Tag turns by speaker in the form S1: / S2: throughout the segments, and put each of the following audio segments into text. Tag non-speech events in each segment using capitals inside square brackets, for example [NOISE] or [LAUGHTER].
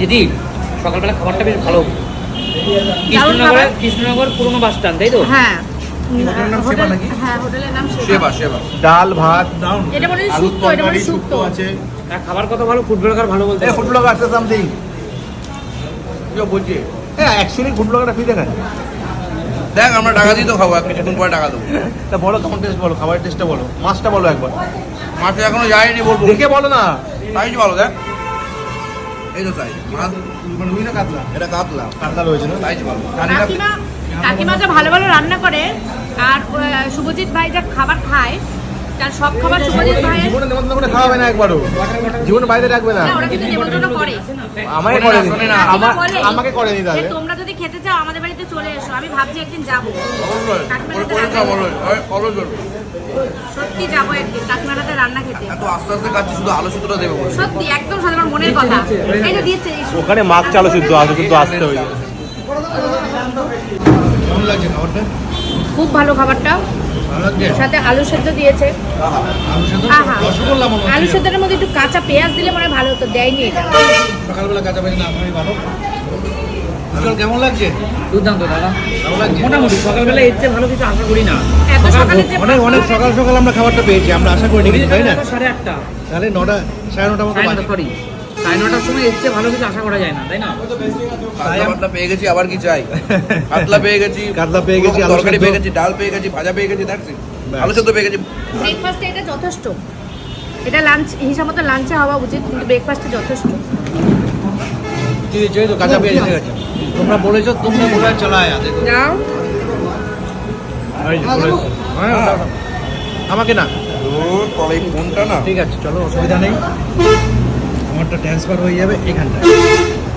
S1: দিদি সকালবেলা খাবারটা বেশ ভালো। কৃষ্ণনগর কৃষ্ণনগর পুরনো বাস স্ট্যান্ড তাই তো?
S2: হ্যাঁ? হ্যাঁ হোটেলের নাম সেবা।
S3: সেবা সেবা।
S4: ডাল ভাত।
S2: মনে হয় মনে হয়
S4: আছে।
S1: আর খাবার কত ভালো ফুড ব্লগার ভালো বলতে
S4: এ
S1: হবে।
S4: ফুড ব্লগার আছে সামথিং কি বলছে? এ অ্যাকচুয়ালি ফুড ব্লগারটা ফ্রি দেখায়
S3: দেখ আমরা টাকা দিয়ে তো খাব কিছুক্ষণ পরে টাকা দেবো।
S4: তা বলো কেমন টেস্ট বলো খাবারের টেস্টটা বলো। মাছটা বলো একবার।
S3: মাঠে এখনও যায়নি বলব।
S4: দেখে বলো না।
S3: সাইজ বলো দেখ। মাছ
S4: মানে রুই না কাতলা?
S3: এটা কাতলা।
S4: কাতলা রয়েছে না?
S3: সাইজ ভালো।
S2: কাকিমা কাকিমা যা ভালো ভালো রান্না করে আর শুভজিৎ ভাই যা খাবার খায় তার সব খাবার শুভজিৎ
S4: জীবনে নেমন্তন্ন করে খাওয়াবে না একবারও। জীবনে বাইরে রাখবে না।
S2: না, ওরা কিন্তু নেমন্তন্ন করে।
S4: আমাকে
S3: শোনে না।
S4: আমার আমাকে তাহলে।
S2: তোমরা যদি খেতে চাও আমাদের বাড়িতে চলে এসো। আমি ভাবছি একদিন যাব। হাতে
S3: পরে
S2: রান্না
S3: খাব
S2: খেতে।
S3: ফলো করব
S2: সত্যি যাব একদিন কাকিমার রান্না খেতে।
S3: এত আস্তে আস্তে খাচ্ছি শুধু আলো সুতোটা দেবে
S2: সত্যি একদম সাথে মনের কথা। এই যে দিচ্ছে
S4: ওখানে মাছ চালো সিদ্ধ আলু কিন্তু আসতে কেমন লাগছে খাবারটা?
S2: খুব ভালো খাবারটা। সাথে আলু সেদ্ধ দিয়েছে।
S4: আলু সেদ্ধ?
S2: আহা।
S4: রসগোল্লা
S2: আলু
S4: হচ্ছে।
S2: সেদ্ধের মধ্যে একটু কাঁচা পেঁয়াজ দিলে মনে হয় ভালো হতো দেয়নি এটা।
S4: সকালবেলা কাঁচা পেঁয়াজ না ভালো। উজ্জ্বল কেমন লাগছে?
S1: দুর্দান্ত দাদা।
S4: ভালো লাগছে?
S1: মোটামুটি সকালবেলা এর চেয়ে ভালো কিছু আশা করি না।
S2: এত
S4: অনেক অনেক সকাল সকাল আমরা খাবারটা পেয়েছি আমরা আশা কিন্তু, তাই না?
S1: সাড়ে আটটা।
S4: তাহলে নটা সাড়ে নটা মতো
S1: সরি সাড়ে নটার সময় এর চেয়ে ভালো কিছু আশা করা যায় না তাই না?
S3: কাতলা পেয়ে গেছি আবার কি চাই? কাতলা পেয়ে গেছি [LAUGHS]
S4: কাতলা পেয়ে গেছি,
S3: তরকারি পেয়ে গেছি ডাল পেয়ে গেছি ভাজা পেয়ে গেছি দেখছি। আলু সেদ্ধ পেয়ে গেছি।
S2: ব্রেকফাস্টে এটা যথেষ্ট। এটা লাঞ্চ হিসাব মতো লাঞ্চে হওয়া উচিত কিন্তু ব্রেকফাস্টে যথেষ্ট।
S4: দিয়েছে তো কাঁচা পেঁয়াজ দিয়ে গেছে। তোমরা বলেছ তোমরা বলে চালায় দেখো।
S2: যাও।
S4: এই যে বলেছ। হ্যাঁ, দাও, দাও। আমাকে না?
S3: ফোনটা না?
S4: ঠিক আছে চলো অসুবিধা নেই। আমারটা ট্রান্সফার হয়ে যাবে এখানটায়।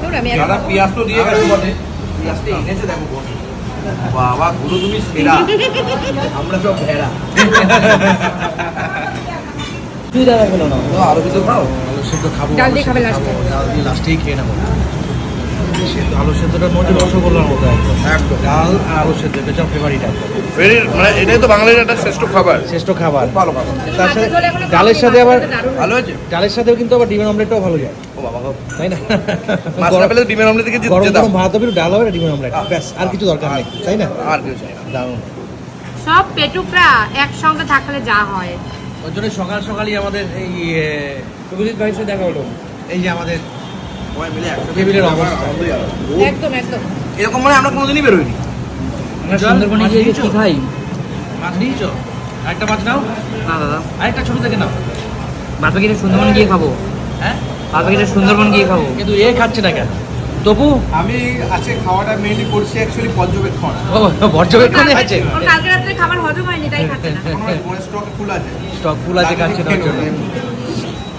S2: ধুর, আমি আর-
S3: দাদা পেঁয়াজ তো দিয়ে গেছে বটে পেঁয়াজটা এনেছে দেখো বাবা গুলো তুমি সেরা। আমরা সব ভেড়া।
S1: তুই দাদা গেল না?
S3: আরও কিছু খাও?
S4: আলু সেদ্ধ খাব
S2: ডাল দিয়ে খাবে
S4: ডাল দিয়ে লাস্টেই খেয়ে নেব। সেদ্ধ আলু সেদ্ধটার মধ্যে রসগোল্লার মতো একদম।
S3: একদম।
S4: ডাল আর আলু সেদ্ধ এটা ফেভারিট
S3: মানে এটাই তো বাঙালির একটা শ্রেষ্ঠ খাবার।
S4: শ্রেষ্ঠ খাবার।
S3: ভালো খাবার।
S4: তার সাথে ডালের সাথে আবার
S3: ভালো
S4: ডালের সাথেও কিন্তু আবার ডিমের অমলেটটাও ভালো যায়।
S3: ও বাবা গো।
S4: তাই না?
S3: ডিমের অমলেট থেকে
S4: গরম
S3: যেতাম
S4: গরম ভাত হবে ডাল হবে আর ডিমের অমলেট ব্যাস আর কিছু দরকার নেই তাই না?
S3: আর কিছু চাই না
S4: দারুণ।
S2: সব পেটুকরা একসঙ্গে থাকলে যা হয়।
S4: ওই জন্য সকাল সকালই আমাদের এই
S1: সুজিত ভাইয়ের সাথে দেখা হলো।
S4: এই যে আমাদের
S3: সবাই মিলে একসাথে
S4: টেবিলের অবস্থা।
S3: আনন্দই আলাদা। ও,
S2: একদম একদম।
S3: এরকম মানে আমরা কোনোদিনই বেরোইনি।
S1: আমরা
S4: চল,
S1: সুন্দরবনে
S4: মাছ
S1: গিয়ে যে
S4: নিয়েছো?
S1: খাই?
S4: মাছ নিয়েছো? আরেকটা মাছ নাও।
S1: না দাদা
S4: আরেকটা ছোট থেকে নাও।
S1: বাদ বাকিটা সুন্দরবন গিয়ে খাব।
S4: হ্যাঁ?
S1: বাদ বাকিটা সুন্দরবন গিয়ে খাব।
S4: কিন্তু এ খাচ্ছে না কেন? তবু
S5: আমি আজকে খাওয়াটা মেনলি করছি অ্যাকচুয়ালি পর্যবেক্ষণ।
S4: ও পর্যবেক্ষণে আছে।
S2: ওর কালকে রাত্রে খাবার হজম হয়নি তাই খাচ্ছে না।
S5: স্টক ফুল আছে।
S4: স্টক ফুল আছে খাচ্ছে না ওর জন্য।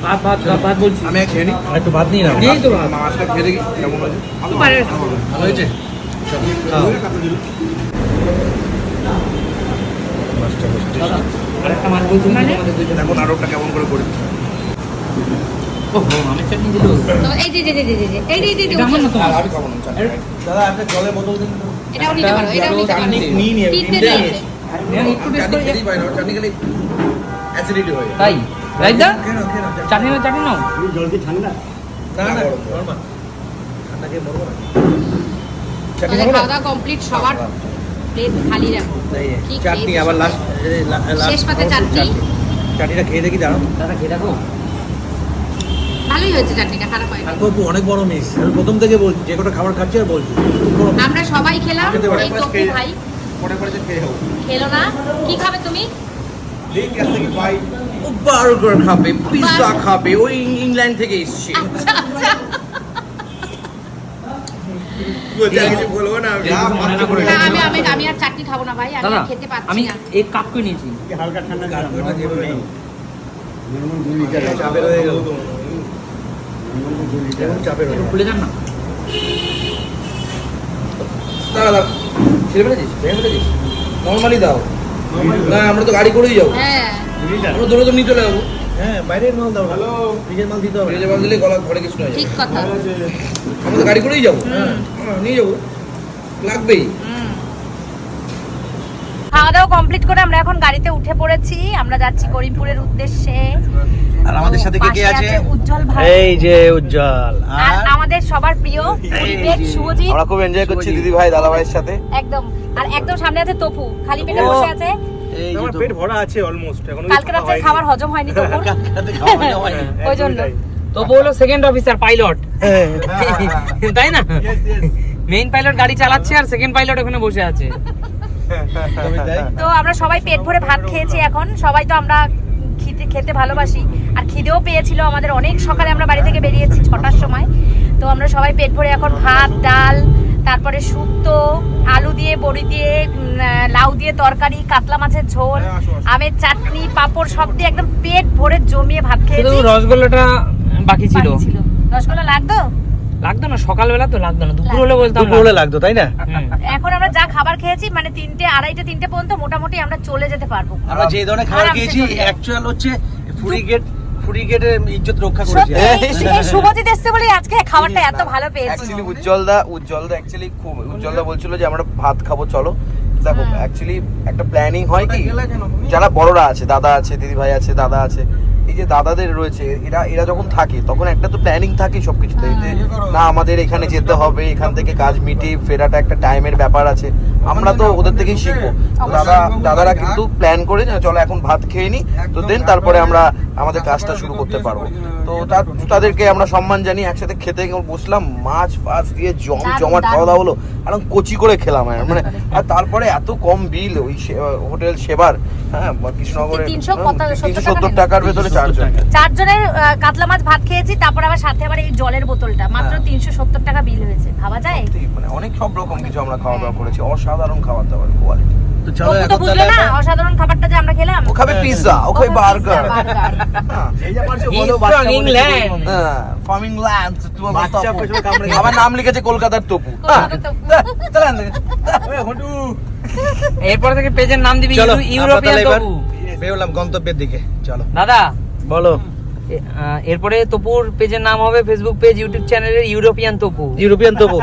S1: ভাত ভাত ভাত ভাত বলছি।
S3: আমি খেয়ে নিই
S4: একটু ভাত নিয়ে নাও।
S1: নেই তো ভাত।
S3: মাছটা খেয়ে দেখি কেমন
S4: ভালো হয়েছে।
S1: আরেকটা মাছ বলছি
S2: মানে?
S3: এখন আরও একটা কেমন করে করি
S2: এটাও নিতে পারো এটাও নিতে পারো।
S1: একটু
S3: চাটনি না, চাটনি অ্যাসিডিটি হয়ে যায়।
S1: তাই? রাইট দা?
S4: খেয়ে নাও, খেয়ে নাও।
S1: চাটনি নাও। চাটনি
S4: না, না। ঠান্ডা খেয়ে মরবো না। চাটনি না?
S2: খাওয়া দাওয়া কমপ্লিট সবার প্লেট খালি রাখো।
S4: চাটনি আবার লাস্ট
S2: শেষ পাতে চাটনি?
S4: চাটনিটা খেয়ে দেখি দাঁড়াও।
S1: দাদা খেয়ে দেখো।
S2: ভালোই হয়েছে চাটনিটা খারাপ হয়নি।
S4: আর অনেক বড় মিস আমি প্রথম থেকে বলছি যে কটা খাবার খাচ্ছি আর বলছি।
S2: আমরা সবাই খেলাম এই
S5: বাস
S2: ভাই।
S5: পরে পরে খেয়ে
S2: খেলো না। কি খাবে তুমি?
S3: ও বার্গার খাবে পিৎজা খাবে ওই ইংল্যান্ড থেকে এসছে।
S2: আচ্ছা আচ্ছা।
S3: আমি।
S1: নিয়েছি।
S5: হালকা ঠান্ডা
S1: খুলে যান না।
S3: দাঁড়া দাঁড়া। ছেড়ে ফেলেছিস নর্মালি দাও। না আমরা তো গাড়ি করেই যাব।
S2: হ্যাঁ।
S3: আমরা তো নিয়ে চলে যাব।
S4: হ্যাঁ বাইরের মাল দাও। হ্যালো। নিজের মাল দিতে হবে।
S3: ফ্রিজে বাঁধ দিলে গলা ঘরে কিছু হয়ে
S2: ঠিক কথা।
S3: আমরা তো গাড়ি করেই যাব। হ্যাঁ, নিয়ে যাব। লাগবেই।
S2: খাওয়া দাওয়া কমপ্লিট করে আমরা এখন গাড়িতে উঠে পড়েছি। আমরা যাচ্ছি করিমপুরের উদ্দেশ্যে।
S4: আর আমাদের সাথে কে কে আছে?
S2: উজ্জ্বল ভাই।
S4: এই যে উজ্জ্বল।
S2: আর আমাদের সবার প্রিয় পুরী শুভজিৎ।
S3: আমরা খুব এনজয় করছি দিদি ভাই দাদা ভাইয়ের সাথে।
S2: একদম। আর একদম সামনে আছে তপু। খালি পেটে বসে আছে।
S5: আমার পেট ভরা আছে অলমোস্ট এখনও
S2: কালকে রাত্রে খাবার হজম হয়নি তপুর। [LAUGHS] ওই জন্য।
S1: তো বলো সেকেন্ড অফিসার পাইলট তাই না? মেইন পাইলট গাড়ি চালাচ্ছে আর সেকেন্ড পাইলট ওখানে বসে আছে। [LAUGHS]
S2: তো আমরা সবাই পেট ভরে ভাত খেয়েছি এখন। সবাই তো আমরা খেতে খেতে ভালোবাসি। আর খিদেও পেয়েছিল আমাদের অনেক। সকালে আমরা বাড়ি থেকে বেরিয়েছি ছটার সময়। তো আমরা সবাই পেট ভরে এখন ভাত ডাল তারপরে শুক্তো আলু দিয়ে বড়ি দিয়ে লাউ দিয়ে তরকারি কাতলা মাছের ঝোল
S5: হ্যাঁ।
S2: আমের চাটনি পাঁপড় সব দিয়ে একদম পেট ভরে জমিয়ে ভাত খেয়েছি।
S1: রসগোল্লাটা বাকি ছিল।
S2: রসগোল্লা লাগতো?
S1: লাগতো না সকালবেলা তো লাগতো না দুপুর হলে বলতাম
S4: দুপুর হলে লাগতো তাই না?
S2: এখন আমরা যা খাবার খেয়েছি মানে তিনটে আড়াইটে তিনটে পর্যন্ত মোটামুটি আমরা চলে যেতে পারব।
S4: আমরা যে ধরনের খাবার খেয়েছি অ্যাকচুয়াল হচ্ছে ফুরি গেট ফুরি ইজ্জত রক্ষা করেছে।
S2: শুভজিৎ এসছে বলে আজকে খাবারটা এত ভালো পেয়েছি।
S3: অ্যাকচুয়ালি উজ্জ্বলদা উজ্জ্বলদা অ্যাকচুয়ালি খুব উজ্জ্বলদা বলছিল যে আমরা ভাত খাব চলো। দেখো। অ্যাকচুয়ালি একটা প্ল্যানিং হয় কি যারা বড়রা আছে দাদা আছে দিদি ভাই আছে দাদা আছে এই যে দাদাদের রয়েছে এরা এরা যখন থাকে তখন একটা তো প্ল্যানিং থাকে সবকিছুতে যে না আমাদের এখানে যেতে হবে এখান থেকে কাজ মিটিয়ে ফেরাটা একটা টাইমের ব্যাপার আছে। আমরা তো ওদের থেকেই শিখব। দাদা দাদারা কিন্তু প্ল্যান করে যে চলো এখন ভাত খেয়ে নি তো দেন তারপরে আমরা আমাদের কাজটা শুরু করতে পারব। তো তাদেরকে আমরা সম্মান জানি একসাথে খেতে বসলাম মাছ ফাছ দিয়ে জম জমাট খাওয়া দাওয়া হলো। একদম কচি করে খেলাম মানে আর তারপরে এত কম বিল ওই হোটেল সেবার হ্যাঁ কৃষ্ণনগরে
S2: তিনশো সত্তর টাকা
S3: সত্তর। টাকার ভেতরে চারজন।
S2: চারজনের কাতলা মাছ ভাত খেয়েছি তারপর আবার সাথে আবার এই জলের বোতলটা মাত্র
S3: হ্যাঁ।
S2: তিনশো সত্তর টাকা বিল হয়েছে ভাবা যায়?
S3: মানে অনেক সব রকম কিছু আমরা খাওয়া দাওয়া করেছি অসাধারণ খাবার দাবার কোয়ালিটি
S4: তো চলো এখন তাহলে
S2: না? অসাধারণ খাবারটা যে আমরা খেলাম।
S3: ও খাবে পিৎজা ও খাবে বার্গার
S4: এই যে পারছ বলো, বাচ্চা বলে
S1: England.
S4: কিছু
S3: হ্যাঁ
S4: বাচ্চা পেছনে কামড়ে
S3: আমার নাম লিখেছে কলকাতার তপু।
S2: তপু।
S4: হটু।
S1: এরপর থেকে পেজের নাম দিবি ইউরোপিয়ান
S4: বেরোলাম গন্তব্যের দিকে। চলো।
S1: দাদা
S4: বলো।
S1: এরপরে তপুর পেজের নাম হবে ফেসবুক পেজ ইউটিউব চ্যানেলের ইউরোপিয়ান তপু।
S4: ইউরোপিয়ান তবু